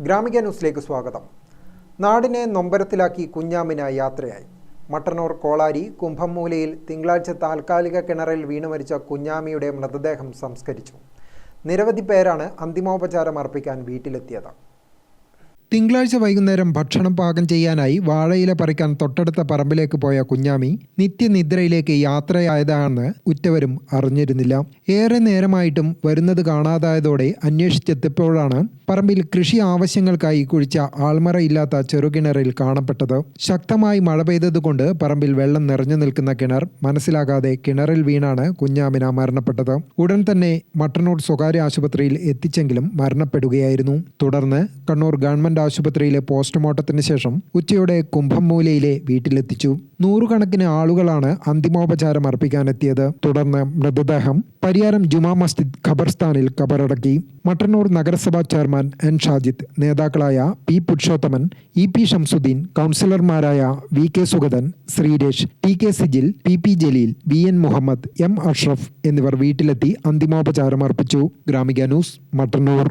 ഗ്രാമിക ന്യൂസിലേക്ക് സ്വാഗതം. നാടിനെ നൊമ്പരത്തിലാക്കി കുഞ്ഞാമിന യാത്രയായി. മട്ടന്നൂർ കോളാരി കുംഭംമൂലയിൽ തിങ്കളാഴ്ച താൽക്കാലിക കിണറിൽ വീണു മരിച്ച കുഞ്ഞാമിയുടെ മൃതദേഹം സംസ്കരിച്ചു. നിരവധി പേരാണ് അന്തിമോപചാരം അർപ്പിക്കാൻ വീട്ടിലെത്തിയത്. തിങ്കളാഴ്ച വൈകുന്നേരം ഭക്ഷണം പാകം ചെയ്യാനായി വാഴയില പറിക്കാൻ തൊട്ടടുത്ത പറമ്പിലേക്ക് പോയ കുഞ്ഞാമി നിത്യനിദ്രയിലേക്ക് യാത്രയായതാണെന്ന് ഉറ്റവരും അറിഞ്ഞിരുന്നില്ല. ഏറെ നേരമായിട്ടും വരുന്നത് കാണാതായതോടെ അന്വേഷിച്ചെത്തിയപ്പോഴാണ് പറമ്പിൽ കൃഷി ആവശ്യങ്ങൾക്കായി കുഴിച്ച ആൾമറയില്ലാത്ത ചെറുകിണറിൽ കാണപ്പെട്ടത്. ശക്തമായി മഴ പെയ്തതുകൊണ്ട് പറമ്പിൽ വെള്ളം നിറഞ്ഞു നിൽക്കുന്ന കിണർ മനസ്സിലാകാതെ കിണറിൽ വീണാണ് കുഞ്ഞാമിന മരണപ്പെട്ടത്. ഉടൻ തന്നെ മട്ടന്നൂർ സ്വകാര്യ ആശുപത്രിയിൽ എത്തിച്ചെങ്കിലും മരണപ്പെടുകയായിരുന്നു. തുടർന്ന് കണ്ണൂർ ഗവൺമെന്റ് ആശുപത്രിയിലെ പോസ്റ്റ്മോർട്ടത്തിന് ശേഷം ഉച്ചയോടെ കുംഭംമൂലയിലെ വീട്ടിലെത്തിച്ചു. നൂറുകണക്കിന് ആളുകളാണ് അന്തിമോപചാരം അർപ്പിക്കാനെത്തിയത്. തുടർന്ന് മൃതദേഹം പരിയാരം ജുമാ മസ്ജിദ് ഖബർസ്ഥാനിൽ കബറടക്കി. മട്ടന്നൂർ നഗരസഭാ ചെയർമാൻ എൻ ഷാജിദ് നേതാക്കളായ P Purushothaman E P Shamsuddin കൗൺസിലർമാരായ V K Sugathan Sreeresh T K Sijil P P Jaleel V N Muhammad M Ashraf എന്നിവർ വീട്ടിലെത്തി അന്തിമോപചാരം അർപ്പിച്ചു. ഗ്രാമിക ന്യൂസ് മട്ടന്നൂർ.